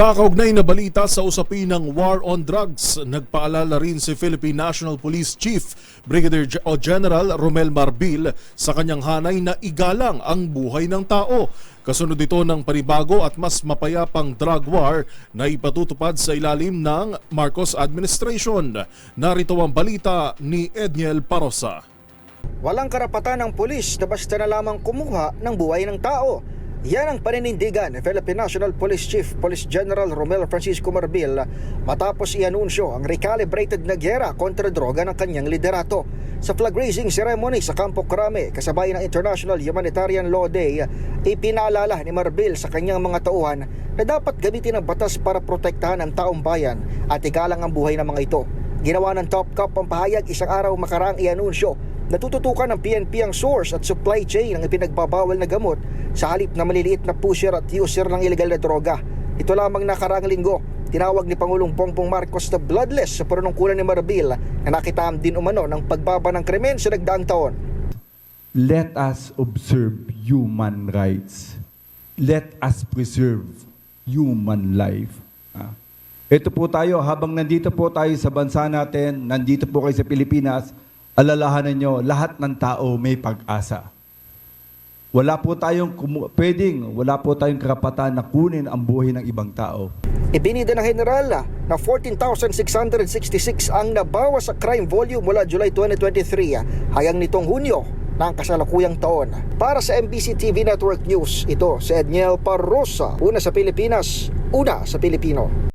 Sa kaugnay na balita sa usapin ng war on drugs, nagpaalala rin si Philippine National Police Chief Brigadier General Romel Marbil sa kanyang hanay na igalang ang buhay ng tao. Kasunod ito ng panibago at mas mapayapang drug war na ipatutupad sa ilalim ng Marcos administration. Narito ang balita ni Edniel Parosa. Walang karapatan ng pulis na basta na lamang kumuha ng buhay ng tao. Yan ang paninindigan ni Philippine National Police Chief Police General Romel Francisco Marbil matapos ianunsyo ang recalibrated na gyera kontra droga ng kanyang liderato. Sa flag raising ceremony sa Campo Crame kasabay ng International Humanitarian Law Day, ipinaalala ni Marbil sa kanyang mga tauhan na dapat gamitin ang batas para protektahan ang taong bayan at igalang ang buhay ng mga ito. Ginawa ng Top Cup ang pahayag isang araw makaraang ianunsyo Natututukan ng PNP ang source at supply chain ng ipinagbabawal na gamot sa halip na maliliit na pusher at user ng ilegal na droga. Ito lamang nakaraang linggo, tinawag ni Pangulong Bongbong Marcos na bloodless sa panunungkulan ni Marbil na nakitaan din umano ng pagbaba ng krimen sa nagdaang taon. let us observe human rights. Let us preserve human life. Ah. Ito po tayo, habang nandito po tayo sa bansa natin, nandito po kayo sa Pilipinas, alalahanan nyo, lahat ng tao may pag-asa. Wala po tayong, pwedeng, wala po tayong karapatan na kunin ang buhay ng ibang tao. Ibinida ng general na 14,666 ang nabawas sa crime volume mula July 2023 hanggang nitong Hunyo ng kasalukuyang taon. Para sa MBC TV Network News, ito si Edniel Parrosa, una sa Pilipinas, una sa Pilipino.